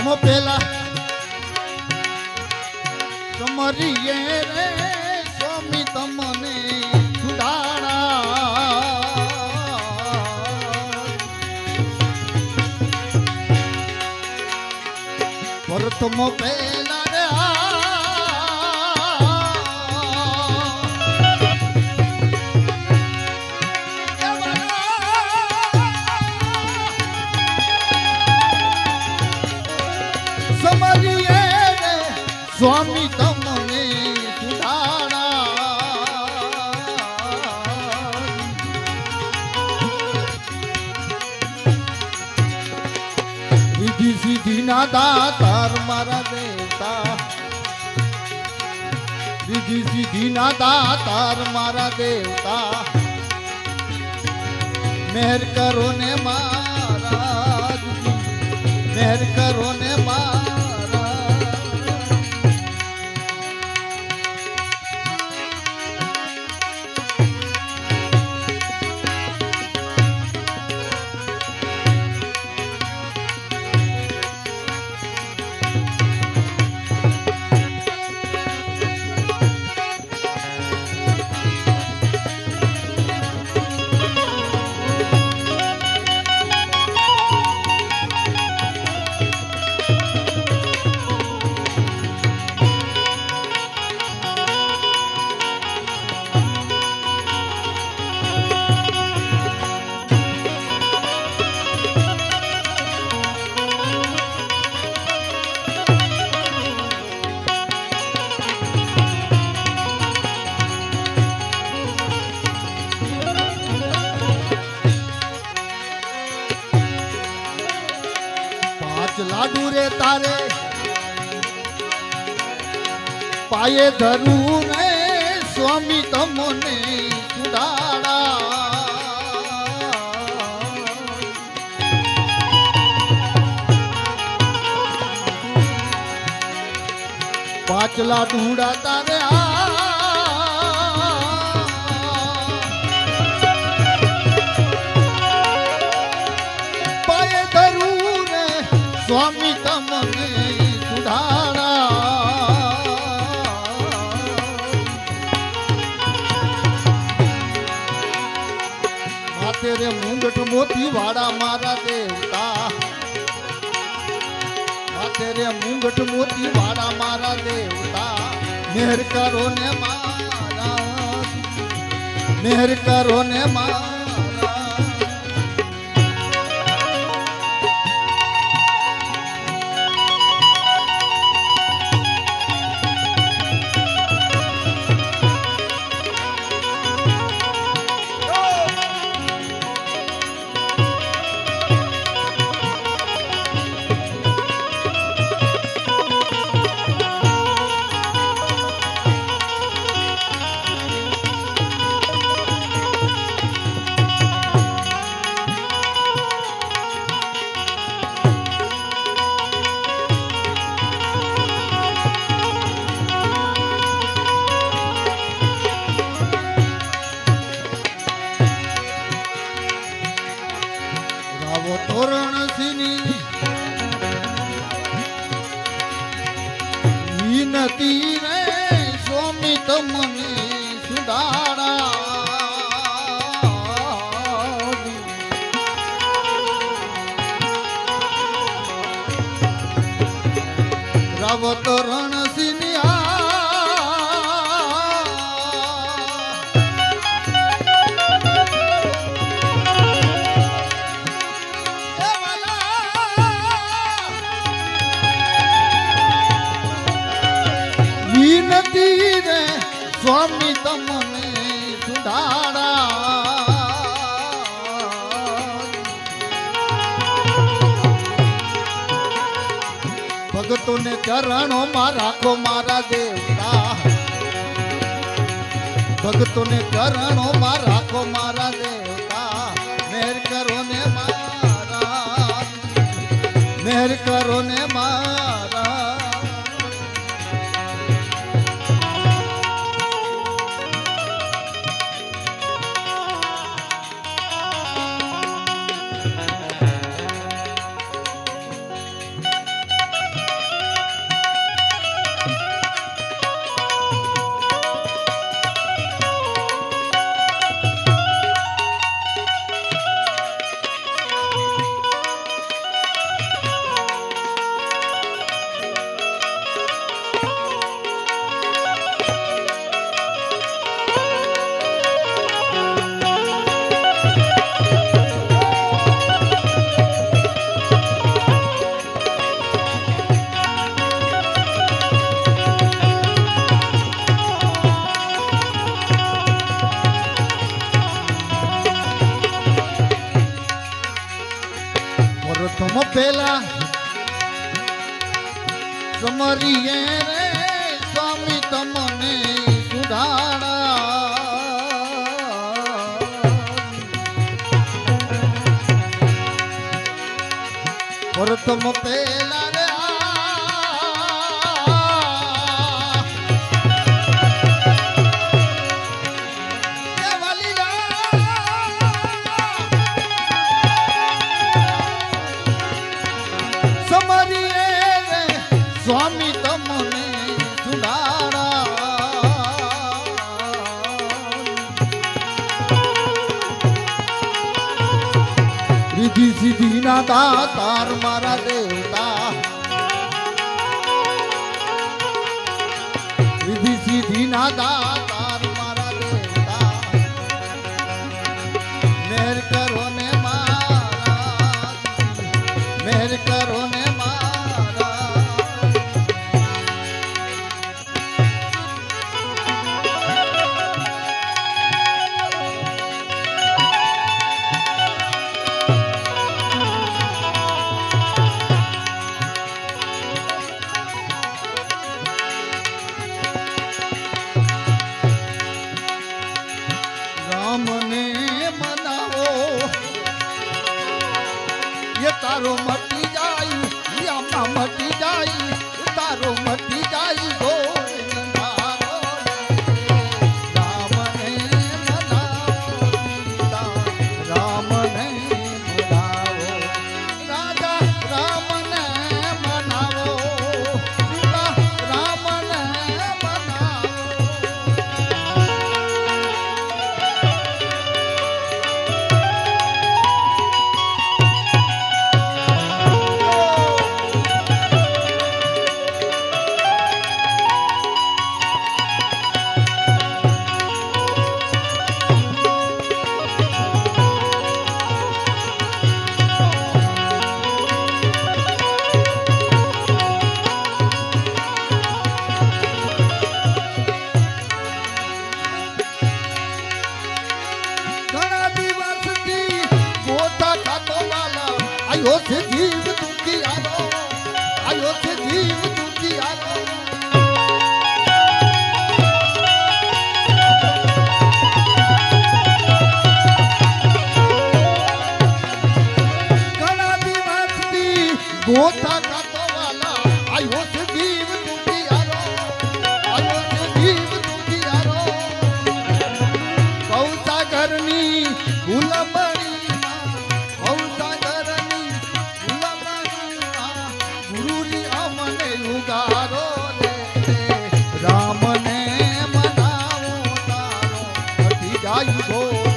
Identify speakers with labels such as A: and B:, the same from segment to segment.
A: તમ પેલા. સમરીએ રે સ્વામી તમને સુધારા. પ્રથમ પેલા સ્વામી તમને વિધિ સિદ્ધિ ના દાતાર મારા દેવતા. વિધિ સિદ્ધિ ના દાતાર મારા દેવતા. મેર કરો ને મારા મેર કરો ને મહારાજ પાયે ધરું રે સ્વામી તમને પાંચ લાડુડા તારે આ મોતી વાળા મારા દેવતા. માથે રે મુંગટ મોતી વાળા મારા દેવતા. મેહર કરો ને મારા. મેહર કરો ને મારા. ચરણોમાં રાખો મારા દેવતા. ભક્તોને ચરણોમાં રાખો મારા દેવતા. મેર કરો ને મારા. મેર કરો ને મારા. tomo pelo સીધી સીધી ના દાતાર મારા દેવતા. સીધી સીધી ના દાતા love to give Oh.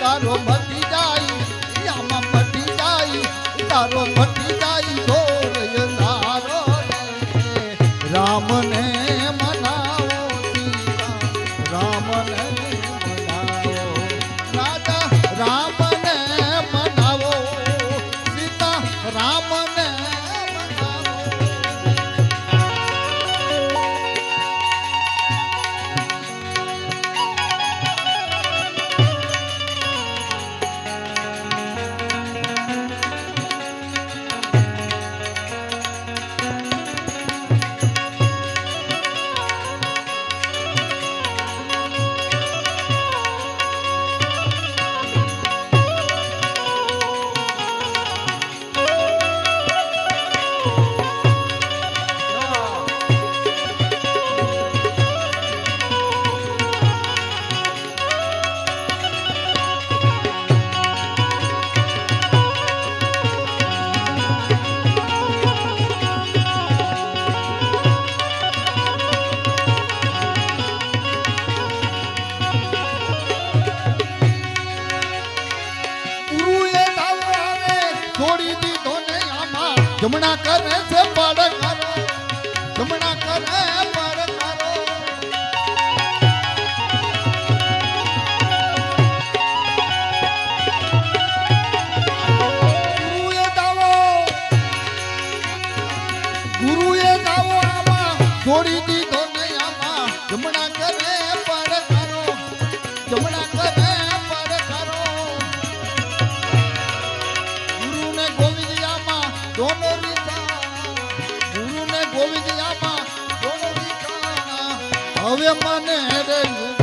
A: તારો. મટી જાય તારો મટી જાય હવે મને રે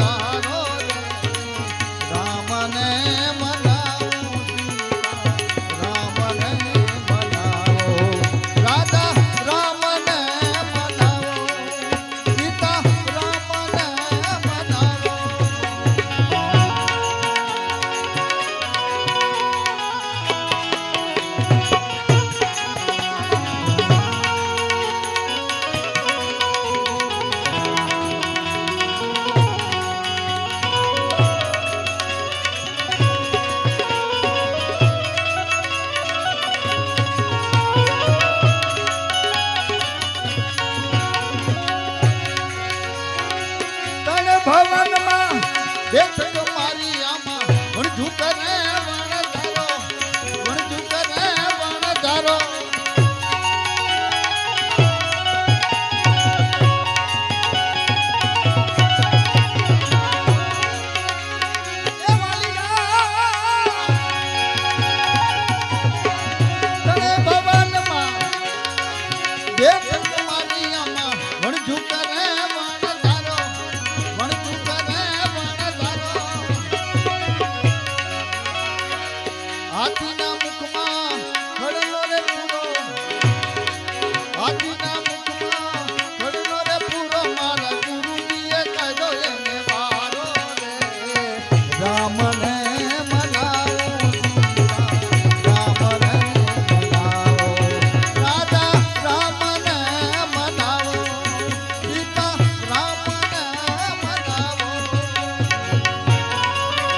A: મુખમાં ઘડલો રે